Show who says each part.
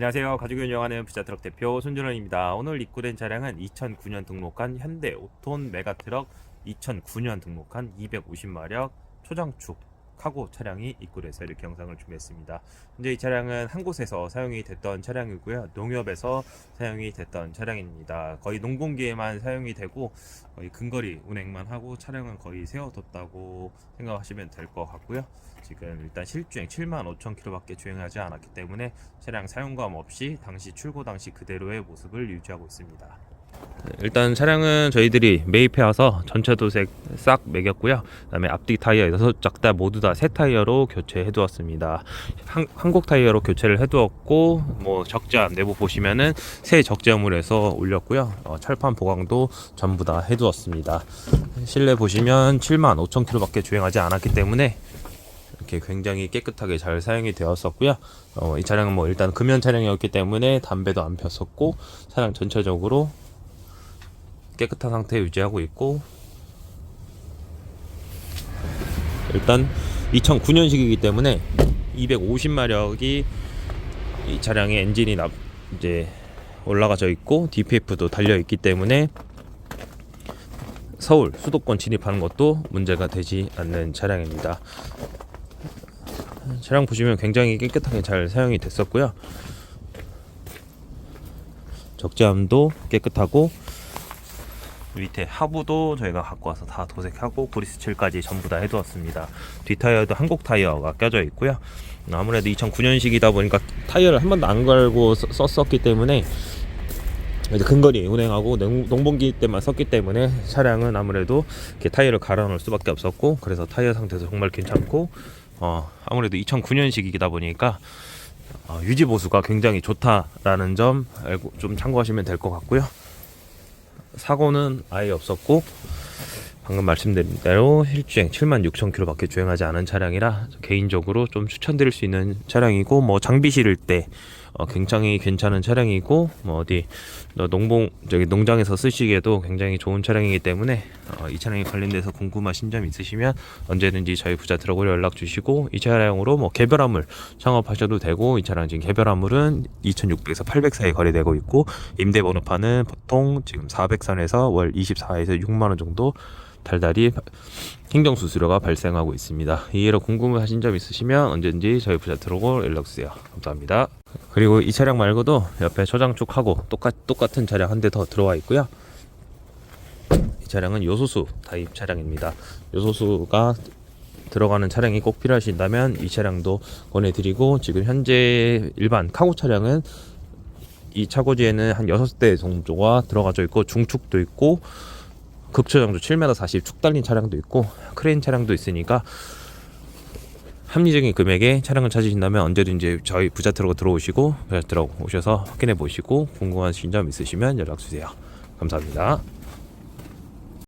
Speaker 1: 안녕하세요. 가족이 운영하는 부자트럭 대표 손준원입니다. 오늘 입고된 차량은 2009년 등록한 현대 5톤 메가트럭 2009년 등록한 250마력 초장축 카고 차량이 입고돼서 이렇게 영상을 준비했습니다. 현재 이 차량은 한 곳에서 사용이 됐던 차량이고요. 농협에서 사용이 됐던 차량입니다. 거의 농번기에만 사용이 되고 거의 근거리 운행만 하고 차량은 거의 세워뒀다고 생각하시면 될 것 같고요. 지금 일단 실주행 7만 5천 킬로밖에 주행하지 않았기 때문에 차량 사용감 없이 당시 출고 당시 그대로의 모습을 유지하고 있습니다. 일단 차량은 저희들이 매입해 와서 전체 도색 싹 매겼고요. 그다음에 앞뒤 타이어 여섯 짝다 모두 다 새 타이어로 교체해 두었습니다. 한, 한국 타이어로 교체를 해 두었고 뭐 적재함 내부 보시면은 새 적재함을 해서 올렸고요. 어, 철판 보강도 전부 다 해 두었습니다. 실내 보시면 7만 5천 킬로밖에 주행하지 않았기 때문에 이렇게 굉장히 깨끗하게 잘 사용이 되었었고요. 어, 이 차량은 뭐 일단 금연 차량이었기 때문에 담배도 안 폈었고 차량 전체적으로 깨끗한 상태 유지하고 있고 일단 2009년식이기 때문에 250마력이 이 차량의 엔진이 납 이제 올라가져 있고 DPF도 달려 있기 때문에 서울 수도권 진입하는 것도 문제가 되지 않는 차량입니다. 차량 보시면 굉장히 깨끗하게 잘 사용이 됐었고요. 적재함도 깨끗하고 밑에 하부도 저희가 갖고 와서 다 도색하고 브리스 칠까지 전부 다 해두었습니다. 뒷 타이어도 한국 타이어가 껴져 있고요. 아무래도 2009년식이다 보니까 타이어를 한 번도 안 갈고 썼- 썼었기 때문에 근거리 운행하고 농- 농번기 때만 썼기 때문에 차량은 아무래도 타이어를 갈아 놓을 수밖에 없었고 그래서 타이어 상태도 정말 괜찮고 어 아무래도 2009년식이다 보니까 어, 유지 보수가 굉장히 좋다라는 점 좀 참고하시면 될 것 같고요. 사고는 아예 없었고 방금 말씀드린 대로 실주행 7만 6천 킬로밖에 주행하지 않은 차량이라 개인적으로 좀 추천드릴 수 있는 차량이고 뭐 장비 실을 때 어, 굉장히 괜찮은 차량이고 뭐 어디 어, 농봉 저기 농장에서 쓰시기에도 굉장히 좋은 차량이기 때문에 어, 이 차량에 관련돼서 궁금하신 점 있으시면 언제든지 저희 부자 들어오려 연락 주시고 이 차량으로 뭐 개별 화물 창업하셔도 되고 이 차량 지금 개별 화물은 2,600에서 800 사이 거래되고 있고 임대 번호판은 보통 지금 400선에서 월 24에서 6만 원 정도 달달이 행정 수수료가 발생하고 있습니다. 이해로 궁금하신 점 있으시면 언제든지 저희 부자 들어오고 연락 주세요. 감사합니다. 그리고 이 차량 말고도 옆에 초장축하고 똑같 똑같은 차량 한 대 더 들어와 있고요. 이 차량은 요소수 타입 차량입니다. 요소수가 들어가는 차량이 꼭 필요하신다면 이 차량도 권해드리고 지금 현재 일반 카고 차량은 이 차고지에는 한 6대 정도가 들어가져 있고 중축도 있고 극초장도 7m 40 축 달린 차량도 있고 크레인 차량도 있으니까 합리적인 금액의 차량을 찾으신다면 언제든지 저희 부자트럭 들어오시고 부자트럭 오셔서 확인해 보시고 궁금하신 점 있으시면 연락 주세요. 감사합니다.